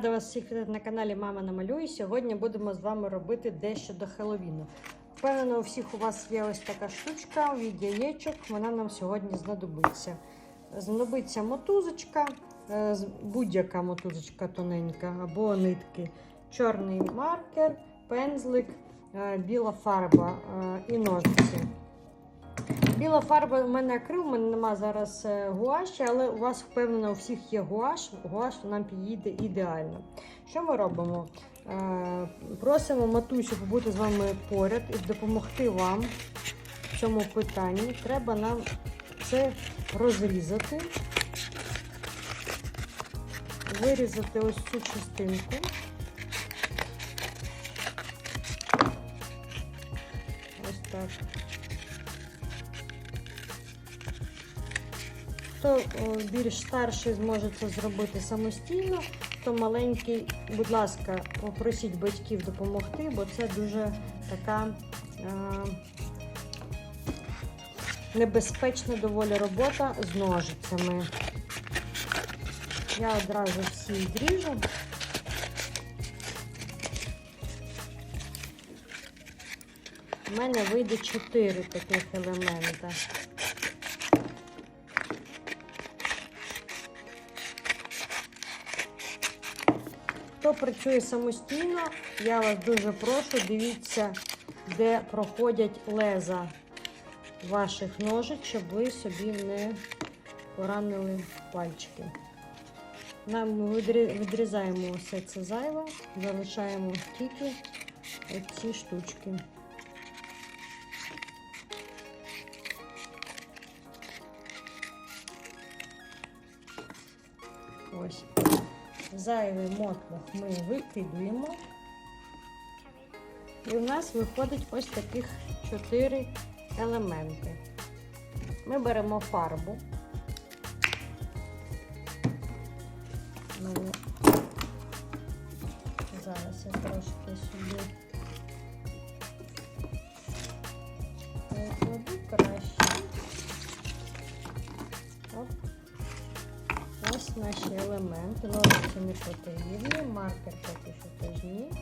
Рада вас всіх на каналі Мама намалює. Сьогодні будемо з вами робити дещо до Хеллоуіну. Впевнено, у всіх у вас є ось така штучка від яєчок. Вона нам сьогодні знадобиться. Знадобиться мотузочка, е, будь-яка мотузочка тоненька або нитки, чорний маркер, пензлик, е, біла фарба е, і ножиці. Біла фарба у мене акрил, у мене нема зараз е, гуаші, але у вас впевнено у всіх є гуаш. Гуаш нам підійде ідеально. Що ми робимо? Е, Просимо матусю побути з вами поряд і допомогти вам в цьому питанні. Треба нам це розрізати, вирізати ось цю частинку. Ось так. Хто більш старший зможе це зробити самостійно, то маленький, будь ласка, попросіть батьків допомогти, бо це дуже така е, небезпечна доволі робота з ножицями. Я одразу всі відріжу. У мене вийде 4 таких елемента. Працює самостійно, я вас дуже прошу, дивіться, де проходять леза ваших ножиць, щоб ви собі не поранили пальчики. Нам відрізаємо все це зайве, залишаємо тільки ці штучки. Ось. Зайвий мотлох ми викидуємо. І в нас виходить ось таких чотири елементи. Ми беремо фарбу. Ну, зараз я трошки сюди наші елементи. Ножиці не потрібні, маркер поки що теж ні.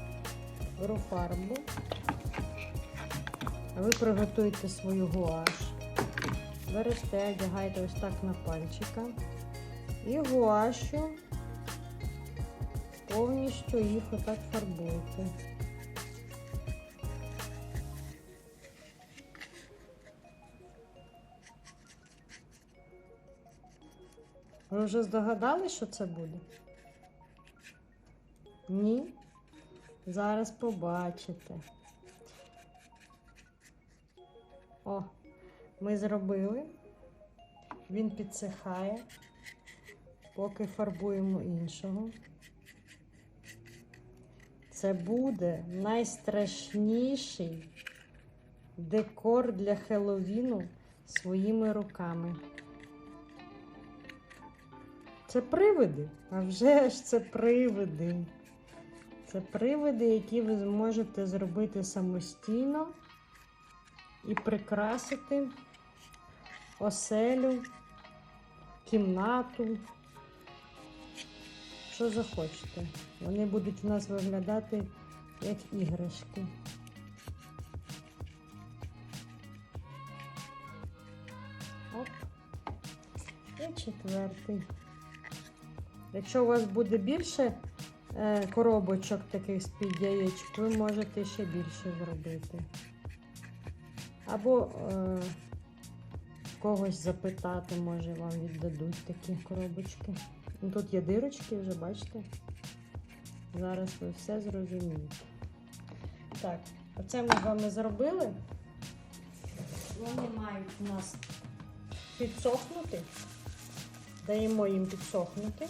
Беру фарбу. Ви приготуйте свою гуаш. Берете, одягаєте ось так на пальчика. І гуашу повністю їх отак фарбуєте. Ви вже здогадались, що це буде? Ні? Зараз побачите. О, ми зробили. Він підсихає, поки фарбуємо іншого. Це буде найстрашніший декор для Хеллоуіну своїми руками. Це привиди. А вже ж це привиди. Це привиди, які ви зможете зробити самостійно і прикрасити оселю, кімнату. Що захочете. Вони будуть у нас виглядати як іграшки. Оп. І четвертий. Якщо у вас буде більше е, коробочок таких з-під яєчок, ви можете ще більше зробити. Або е, когось запитати, може вам віддадуть такі коробочки. Ну, Тут є дирочки вже, бачите? Зараз ви все зрозумієте. Так, оце ми з вами зробили. Вони мають у нас підсохнути. Даємо їм підсохнути.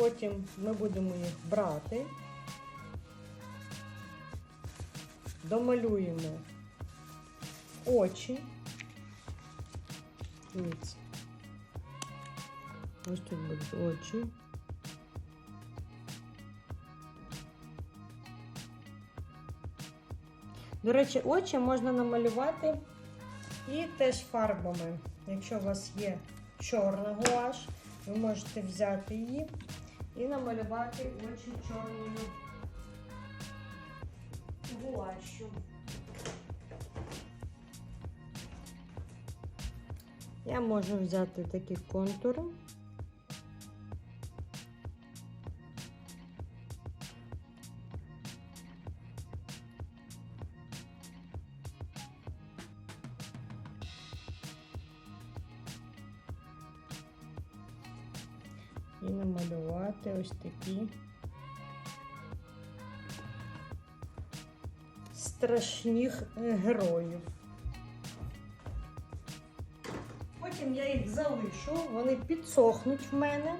Потім ми будемо їх брати, домалюємо очі. Дивіться. Ось тут будуть очі. До речі, очі можна намалювати і теж фарбами. Якщо у вас є чорна гуаш, ви можете взяти її і намалювати очі чорною гуашю. Я можу взяти такі контури. І намалювати ось такі страшних е, героїв. Потім я їх залишу, вони підсохнуть в мене.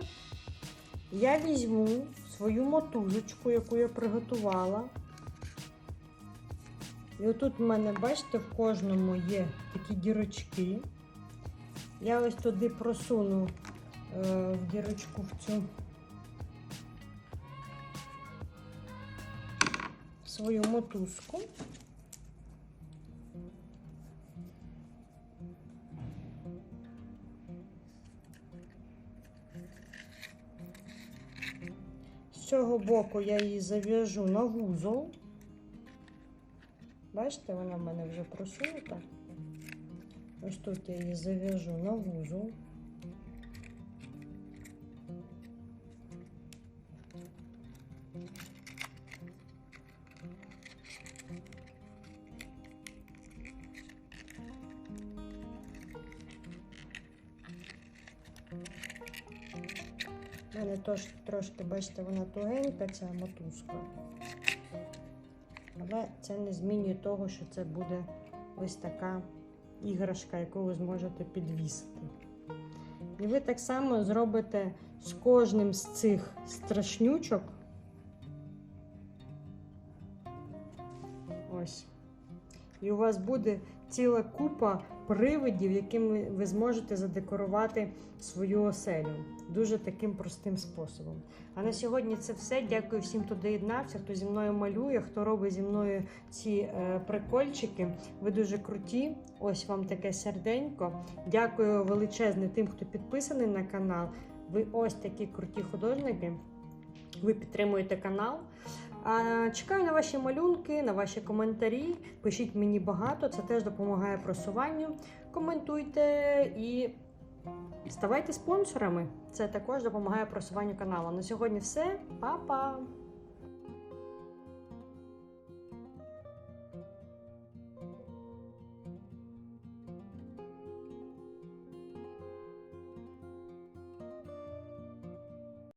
Я візьму свою мотузочку, яку я приготувала. І отут в мене, бачите, в кожному є такі дірочки. Я ось туди просуну в дірочку в цю свою мотузку. З цього боку я її зав'яжу на вузол. Бачите, вона в мене вже просунута. Ось тут я її зав'яжу на вузол. У мене трошки, бачите, вона тугенька, ця мотузка. Але це не змінює того, що це буде ось така іграшка, яку ви зможете підвісити. І ви так само зробите з кожним з цих страшнючок. Ось. І у вас буде ціла купа привидів, якими ви зможете задекорувати свою оселю. Дуже таким простим способом. А на сьогодні це все. Дякую всім, хто доєднався, хто зі мною малює, хто робить зі мною ці е, прикольчики. Ви дуже круті. Ось вам таке серденько. Дякую величезне тим, хто підписаний на канал. Ви ось такі круті художники. Ви підтримуєте канал. Чекаю на ваші малюнки, на ваші коментарі. Пишіть мені багато, це теж допомагає просуванню. Коментуйте і ставайте спонсорами. Це також допомагає просуванню каналу. На сьогодні все. Па-па!